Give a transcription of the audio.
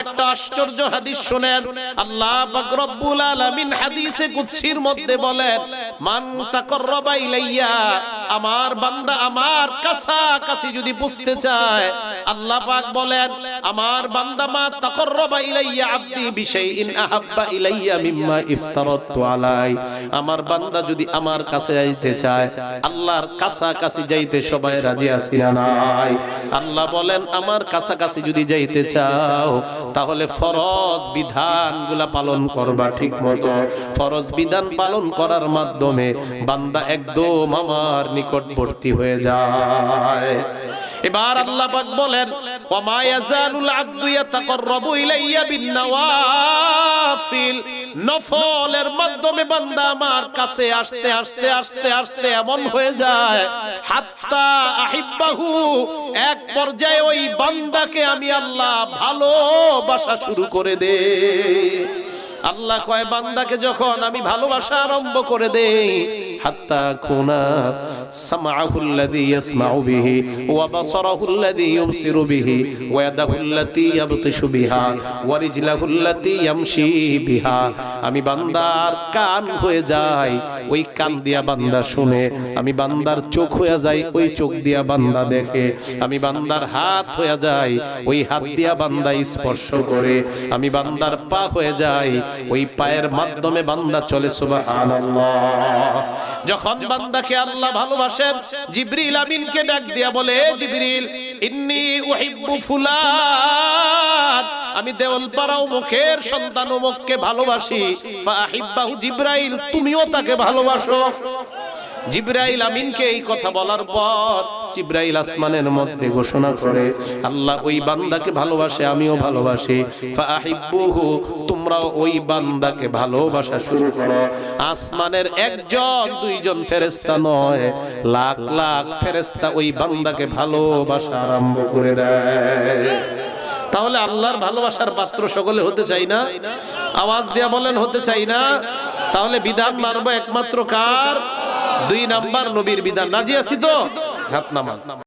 একটা আশ্চর্য হাদিস শুনেন। আল্লাহ পাক রব্বুল আলামিন হাদিসে কুদসির মধ্যে বলেন আমার বান্দা আমার যদি বুঝতে চায়, আল্লাহ পাক বলেন, আমার বান্দা মা আমার বান্দা যদি আমার কাছে যাইতে চায়, আল্লাহর কাছাকাছি যাইতে সবাই রাজি আছি নাই? আল্লাহ বলেন, আমার কাছাকাছি যদি যাইতে চাও, তাহলে ফরজ বিধানগুলা পালন করবা ঠিক মতো। ফরজ বিধান পালন করার মাধ্যমে বান্দা একদম আমার নিকটবর্তী হয়ে যায়। এবার আল্লাহ পাক বলেন ওমা ইয়াজালুল আবদু ইয়াতাকাররাবু ইলাইয়া বিন নওয়াফিল নফলের মাধ্যমে বান্দা আমার কাছে আসতে আসতে আসতে আসতে এমন হয়ে যায়, হাত্তা আহিব্বাহু। এক পর্যায়ে ওই বান্দাকে আমি আল্লাহ ভালোবাসা শুরু করে দে আল্লাহ কয় বান্দাকে যখন আমি ভালোবাসা আরম্ভ করে দেই আমি বান্দার কান হয়ে যাই, ওই কান দিয়া বান্দা শুনে। আমি বান্দার চোখ হয়ে যাই, ওই চোখ দিয়া বান্দা দেখে। আমি বান্দার হাত হয়ে যাই, ওই হাত দিয়া বান্দা স্পর্শ করে। আমি বান্দার পা হয়ে যাই, ওই পায়ের মাধ্যমে বান্দা চলে, সুবহানাল্লাহ। যখন বান্দাকে আল্লাহ ভালোবাসেন, জিবরিল আমিনকে ডাক দিয়া বলে জিব্রিল, ইন্নি উহিব্বু ফুলান। আমি দেওয়ালপাড়া মুখের সন্তান মুখকে ভালোবাসি। জিব্রাইল, তুমিও তাকে ভালোবাসো। জিব্রাইল আমিনকে এই কথা বলার পর জিব্রাইল আসমানের মধ্যে ঘোষণা করে, আল্লাহ ওই বান্দাকে ভালোবাসে, আমিও ভালোবাসি। ফাহিব্বুহু, তোমরাও ওই বান্দাকে ভালোবাসা শুরু করো। আসমানের একজন, দুইজন ফেরেশতা নয়, লাখ লাখ ফেরেশতা ওই বান্দাকে ভালোবাসা আরম্ভ করে দেয়। তাহলে আল্লাহর ভালোবাসার পাত্র সকলে হতে চাই না? আওয়াজ দেয়া বলেন, হতে চাই না? তাহলে বিধান মানব একমাত্র কার? দুই নাম্বার নবীর বিধান। নাজি আছি তো হাত নামান।